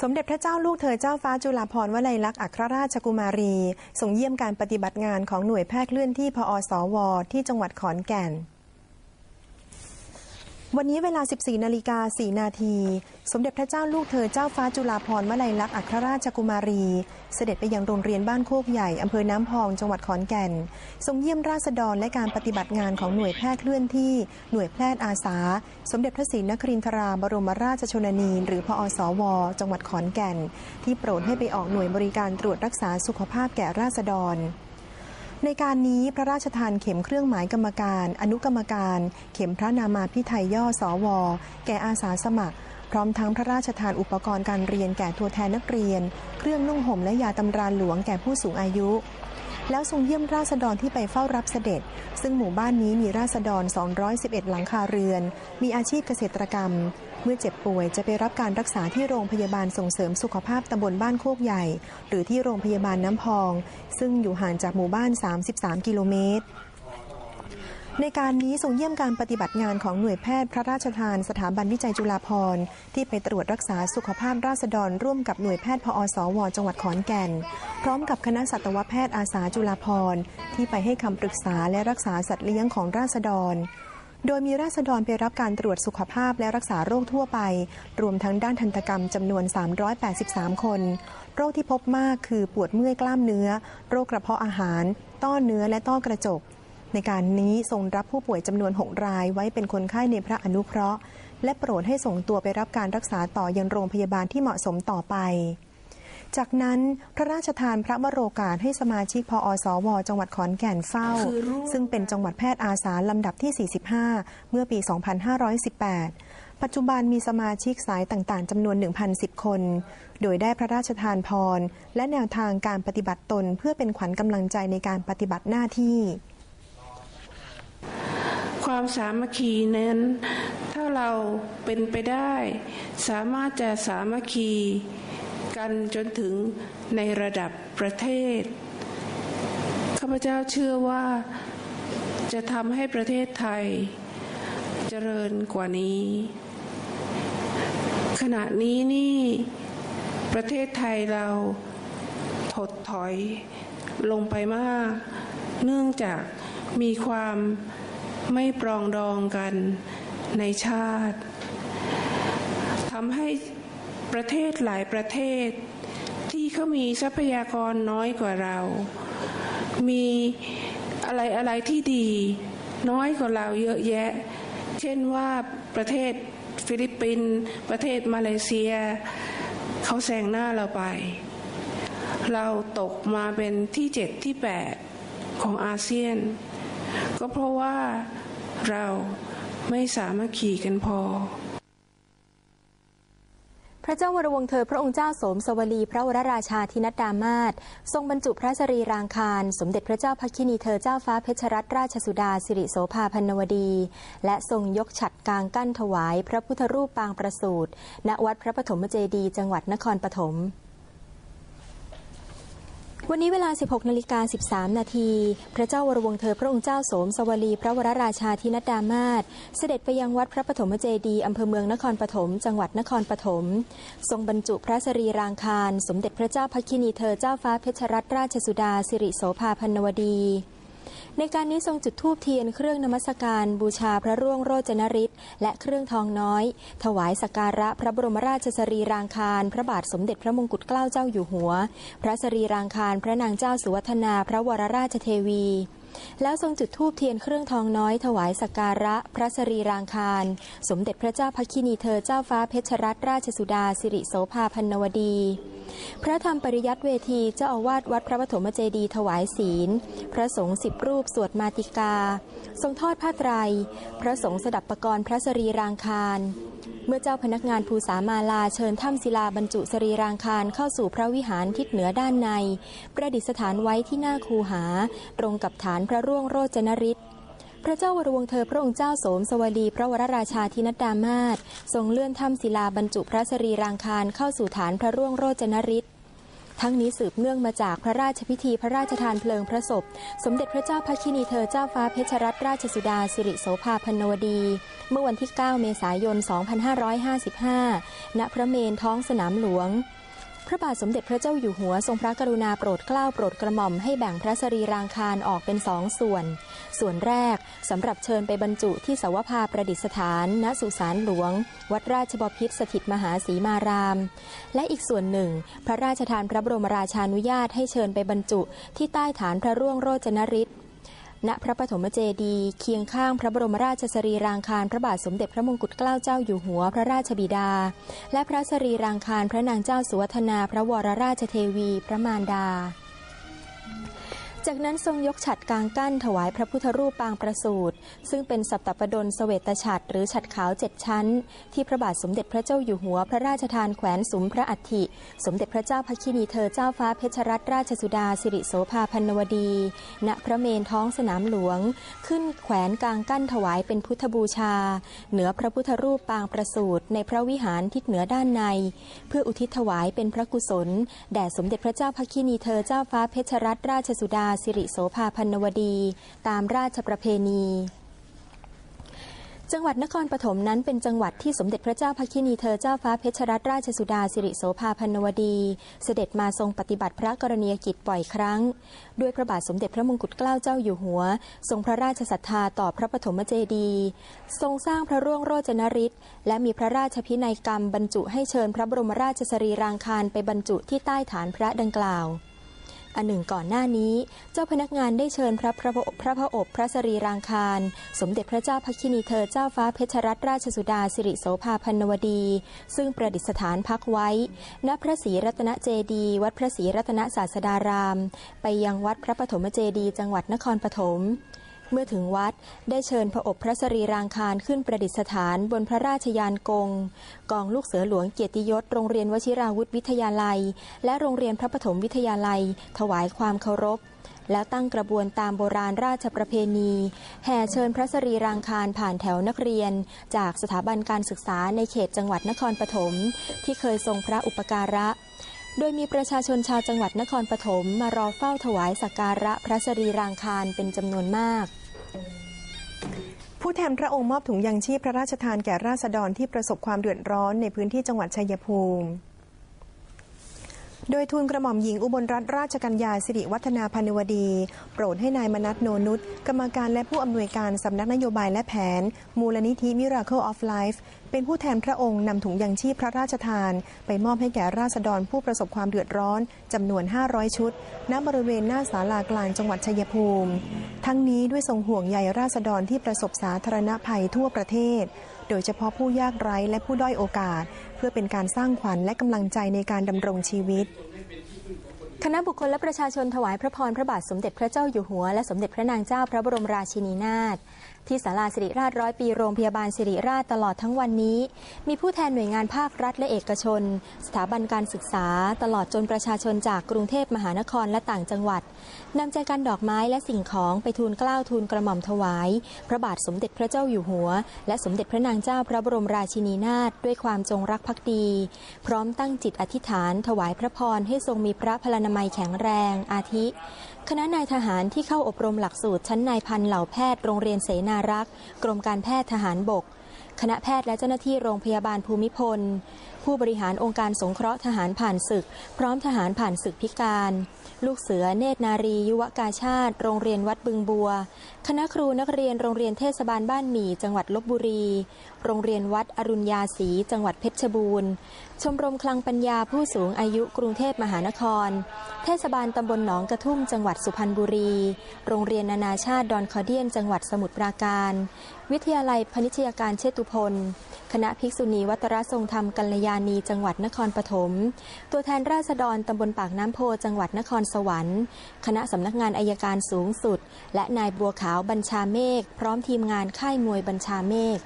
สมเด็จพระเจ้าลูกเธอเจ้าฟ้าจุฬาภรณ์วลัยลักษณ์อัครราชกุมารีส่งเยี่ยมการปฏิบัติงานของหน่วยแพทย์เคลื่อนที่พอสว ที่จังหวัดขอนแก่น วันนี้เวลา 14 นาฬิกา 4 นาที สมเด็จพระเจ้าลูกเธอเจ้าฟ้าจุฬาภรณ์วลัยลักษณ์อัครราชกุมารี เสด็จไปยังโรงเรียนบ้านโคกใหญ่ อำเภอน้ำพอง จังหวัดขอนแก่น ทรงเยี่ยมราษฎรและการปฏิบัติงานของหน่วยแพทย์เคลื่อนที่ หน่วยแพทย์อาสา สมเด็จพระศรีนครินทราบรมราชชนนี หรือพอสว จังหวัดขอนแก่น ที่โปรดให้ไปออกหน่วยบริการตรวจรักษาสุขภาพแก่ราษฎร ในการนี้พระราชทานเข็มเครื่องหมายกรรมการ อนุกรรมการ เข็มพระนามาพิไทยย่อสวแก่อาสาสมัคร พร้อมทั้งพระราชทานอุปกรณ์การเรียนแก่ตัวแทนนักเรียน เครื่องนุ่งห่มและยาตำราหลวงแก่ผู้สูงอายุ แล้วทรงเยี่ยมราษฎรที่ไปเฝ้ารับเสด็จ ซึ่งหมู่บ้านนี้มีราษฎร 211 หลังคาเรือน มีอาชีพเกษตรกรรม เมื่อเจ็บป่วยจะไปรับการรักษาที่โรงพยาบาลส่งเสริมสุขภาพตำบลบ้านโคกใหญ่ หรือที่โรงพยาบาลน้ำพอง ซึ่งอยู่ห่างจากหมู่บ้าน 33 กิโลเมตร ในการนี้ทรงเยี่ยมการปฏิบัติงานของหน่วยแพทย์พระราชทานสถาบันวิจัยจุฬาภรณ์ที่ไปตรวจรักษาสุขภาพราษฎรร่วมกับหน่วยแพทย์พอสว จังหวัดขอนแก่น พร้อมกับคณะสัตวแพทย์อาสาจุฬาภรณ์ที่ไปให้คำปรึกษาและรักษาสัตว์เลี้ยงของราษฎร โดยมีราษฎรไปรับการตรวจสุขภาพและรักษาโรคทั่วไป รวมทั้งด้านทันตกรรมจำนวน 383 คน โรคที่พบมากคือปวดเมื่อยกล้ามเนื้อ โรคกระเพาะอาหาร ต้อเนื้อและต้อกระจก ในการนี้ทรงรับผู้ป่วยจำนวน 6 รายไว้เป็นคนไข้ในพระอนุเคราะห์ และโปรดให้ส่งตัวไปรับการรักษาต่อยังโรงพยาบาลที่เหมาะสมต่อไป จากนั้นพระราชทานพระวโรกาสให้สมาชิกพอสว จังหวัดขอนแก่นเฝ้า ซึ่งเป็นจังหวัดแพทย์อาสาลำดับที่ 45 เมื่อปี 2518ปัจจุบันมีสมาชิกสายต่างๆ จำนวน 1,010 คน โดยได้พระราชทานพร และแนวทางการปฏิบัติตนเพื่อเป็นขวัญกำลังใจในการปฏิบัติหน้าที่ ความสามัคคีนั้น ถ้าเราเป็นไปได้ สามารถจะสามัคคีกันจนถึงในระดับประเทศ ข้าพเจ้าเชื่อว่าจะทำให้ประเทศไทย เจริญกว่านี้ ขณะนี้นี่ประเทศไทยเราถดถอยลงไปมาก เนื่องจากมีความ ไม่ปรองดองกันในชาติทำให้ประเทศหลายประเทศ ที่เขามีทรัพยากรน้อยกว่าเรา มีอะไรอะไรที่ดีน้อยกว่าเราเยอะแยะ เช่นว่าประเทศฟิลิปปินส์ประเทศมาเลเซีย เขาแซงหน้าเราไป เราตกมาเป็นที่เจ็ดที่แปดของอาเซียน ก็เพราะว่าเราไม่สามัคคีกันพอพระเจ้าวรวงเธอพระองค์เจ้าสมสวลีพระวรราชาธินัดดามาศทรงบรรจุพระสรีรางคาร สมเด็จพระเจ้าพักคินีเธอเจ้าฟ้าเพชรรัตนราชสุดาสิริโสภาพันวดี และทรงยกฉัดกลางกั้นถวาย พระพุทธรูปปางประสูตรณวัดพระปฐมเจดี จังหวัดนครปฐม วันนี้เวลา 16นาฬิกา13 นาที พระเจ้าวรวงเธอพระองค์เจ้าโสมสวลี พระวรราชาธินัดดามาศเสด็จไปยังวัดพระปฐมเจดีย์อำเภอเมืองนครปฐม จังหวัดนครปฐม ทรงบรรจุพระสรีรางคาร สมเด็จพระเจ้าพักคินีเธอเจ้าฟ้าเพชรรัตนราชสุดาสิริโสภาพันวดี ในการนี้ทรงจุดธูปเทียนเครื่องนมัสการบูชาพระร่วงโรจนฤทธิ์และเครื่องทองน้อย ถวายสักการะพระบรมราชสรีรางคาร พระบาทสมเด็จพระมงกุฎเกล้าเจ้าอยู่หัว พระสรีรางคารพระนางเจ้าสุวัฒนาพระวรราชเทวีแล้วทรงจุดธูปเทียนเครื่องทองน้อยถวายสักการะ พระสรีรางคาร สมเด็จพระเจ้าพัคินีเธอเจ้าฟ้าเพชรรัตนราชสุดาสิริโสภาพันนวดี พระธรรมปริยัติเวทีเจ้าอาวาสวัดพระปฐมเจดีถวายศีล พระสงฆ์สิบรูปสวดมาติกา ทรงทอดผ้าไตร พระสงฆ์สดับประกรณ์พระสรีรางคารเมื่อเจ้าพนักงานภูสามาลาเชิญถ้ำศิลาบรรจุสรีรางคารเข้าสู่พระวิหารทิศเหนือด้านใน ประดิษฐานไว้ที่หน้าคูหา ตรงกับฐานพระร่วงโรจนฤทธิ์ พระเจ้าวรวงเธอพระองค์เจ้าโสมสวลีพระวรราชาธินัดดามาศทรงเลื่อนถ้ำศิลาบรรจุพระสรีรางคารเข้าสู่ฐานพระร่วงโรจนฤทธิ์ทั้งนี้สืบเนื่องมาจากพระราชพิธีพระราชทานเพลิงพระศพ สมเด็จพระเจ้าพระคินีเธอเจ้าฟ้าเพชรรัตนราชสุดาสิริโสภาพันวดี เมื่อวันที่ 9 เมษายน 2555 ณ พระเมนท้องสนามหลวง พระบาทสมเด็จพระเจ้าอยู่หัวทรงพระกรุณาโปรดเกล้าโปรดกระหม่อมให้แบ่งพระสรีรางคารออกเป็นสองส่วน ส่วนแรกสำหรับเชิญไปบรรจุที่สวภาประดิษฐาน ณสุสานหลวง วัดราชบพิตรสถิตมหาศรีมาราม และอีกส่วนหนึ่ง พระราชทานพระบรมราชานุญาตให้เชิญไปบรรจุที่ใต้ฐานพระร่วงโรจนฤทธิ์ ณพระปฐมเจดีย์เคียงข้างพระบรมราชสรีรางคารพระบาทสมเด็จพระมงกุฎเกล้าเจ้าอยู่หัวพระราชบิดา และพระสรีรางคารพระนางเจ้าสุวัฒนาพระวรราชเทวี พระมารดา จากนั้นทรงยกฉัดกลางกั้นถวายพระพุทธรูปปางประสูตรซึ่งเป็นสัปตปดลเสวตฉัตรหรือฉัดขาวเจ็ดชั้น ที่พระบาทสมเด็จพระเจ้าอยู่หัวพระราชทานแขวนสุมพระอัฐิ สมเด็จพระเจ้าพระคินีเธอเจ้าฟ้าเพชรรัตนราชสุดาสิริโสภาพันนวดี ณพระเมนท้องสนามหลวง ขึ้นแขวนกลางกั้นถวายเป็นพุทธบูชา เหนือพระพุทธรูปปางประสูตรในพระวิหารทิศเหนือด้านใน เพื่ออุทิศถวายเป็นพระกุศลแด่สมเด็จพระเจ้าพระคินีเธอเจ้าฟ้าเพชรรัตนราชสุดาสิริโสภาพันวดี ตามราชประเพณีจังหวัดนครปฐมนั้นเป็นจังหวัดที่สมเด็จพระเจ้าพระคินีเธอเจ้าฟ้าเพชรรัตนราชสุดาสิริโสภาพันวดี เสด็จมาทรงปฏิบัติพระกรณียกิจบ่อยครั้ง ด้วยพระบาทสมเด็จพระมงกุฎเกล้าเจ้าอยู่หัว ทรงพระราชศรัทธาต่อพระปฐมเจดีย์ทรงสร้างพระร่วงโรจนฤทธิ์และมีพระราชพินัยกรรมบรรจุให้เชิญพระบรมราชสรีรางคารไปบรรจุที่ใต้ฐานพระดังกล่าว อันหนึ่งก่อนหน้านี้ เจ้าพนักงานได้เชิญพระพระพระพระอบพระสรีรางคาร สมเด็จพระเจ้าพัคินีเธอเจ้าฟ้าเพชรรัตนราชสุดาสิริโสภาพันนวดี ซึ่งประดิษฐานพักไว้ ณพระศรีรัตนเจดีวัดพระศรีรัตนศาสดาราม ไปยังวัดพระปฐมเจดีจังหวัดนครปฐม เมื่อถึงวัดได้เชิญพระอบพระสรีรางคารขึ้นประดิษฐานบนพระราชยานกง กองลูกเสือหลวงเกียรติยศ โรงเรียนวชิราวุธวิทยาลัย และโรงเรียนพระปฐมวิทยาลัย ถวายความเคารพ แล้วตั้งกระบวนตามโบราณราชประเพณี แห่เชิญพระสรีรางคารผ่านแถวนักเรียน จากสถาบันการศึกษาในเขตจังหวัดนครปฐมที่เคยทรงพระอุปการะ โดยมีประชาชนชาวจังหวัดนครปฐมมารอเฝ้าถวายสักการะพระสรีรางคารเป็นจำนวนมาก ผู้แทนพระองค์มอบถุงยังชีพพระราชทานแก่ราษฎรที่ประสบความเดือดร้อนในพื้นที่จังหวัดชัยภูมิ โดยทูลกระหม่อมหญิงอุบลรัตนราชกัญญาสิริวัฒนาพันวดี โปรดให้นายมนัทโนนุชกรรมการและผู้อำนวยการสำนักนโยบายและแผน มูลนิธิ Miracle of Life เป็นผู้แทนพระองค์นำถุงยังชีพพระราชทาน ไปมอบให้แก่ราษฎรผู้ประสบความเดือดร้อนจำนวน 500 ชุด ณบริเวณหน้าศาลากลางจังหวัดชัยภูมิ ทั้งนี้ด้วยทรงห่วงใยราษฎรที่ประสบสาธารณภัยทั่วประเทศ โดยเฉพาะผู้ยากไร้และผู้ด้อยโอกาส เพื่อเป็นการสร้างขวัญและกำลังใจในการดำรงชีวิตคณะบุคคลและประชาชนถวายพระพรพระบาทสมเด็จพระเจ้าอยู่หัว และสมเด็จพระนางเจ้าพระบรมราชินีนาถ ที่ศาลาสิริราชร้อยปีโรงพยาบาลสิริราชตลอดทั้งวันนี้ มีผู้แทนหน่วยงานภาครัฐและเอกชน สถาบันการศึกษา ตลอดจนประชาชนจากกรุงเทพมหานครและต่างจังหวัดนำใจกันดอกไม้และสิ่งของไปทูลเกล้าทูลกระหม่อมถวาย พระบาทสมเด็จพระเจ้าอยู่หัว และสมเด็จพระนางเจ้าพระบรมราชินีนาถด้วยความจงรักภักดี พร้อมตั้งจิตอธิษฐานถวายพระพรให้ทรงมีพระพลานามัยแข็งแรง อาทิ คณะนายทหารที่เข้าอบรมหลักสูตรชั้นนายพันเหล่าแพทย์โรงเรียนเสนานารักษ์กรมการแพทย์ทหารบก คณะแพทย์และเจ้าหน้าที่โรงพยาบาลภูมิพล ผู้บริหารองค์การสงเคราะห์ทหารผ่านศึก พร้อมทหารผ่านศึกพิการ ลูกเสือเนตรนารี ยุวกาชาติ โรงเรียนวัดบึงบัว คณะครูนักเรียนโรงเรียนเทศบาลบ้านหมี่จังหวัดลบบุรี โรงเรียนวัดอรุณยาศรีจังหวัดเพชรบูรณ์ ชมรมคลังปัญญาผู้สูงอายุกรุงเทพมหานคร เทศบาลตำบลหนองกระทุ่มจังหวัดสุพรรณบุรี โรงเรียนนานาชาติดอนคอเดียน จังหวัดสมุทรปราการ วิทยาลัยพนิชยาการเชตุพล คณะภิกษุณีวัตรทรงธรรมกัลยาณีจังหวัดนครปฐม ตัวแทนราษฎรตำบลปากน้ำโพจังหวัดนครสวรรค์ คณะสำนักงานอายการสูงสุด และนายบัวขาวบัญชาเมฆพร้อมทีมงานค่ายมวยบัญชาเมฆ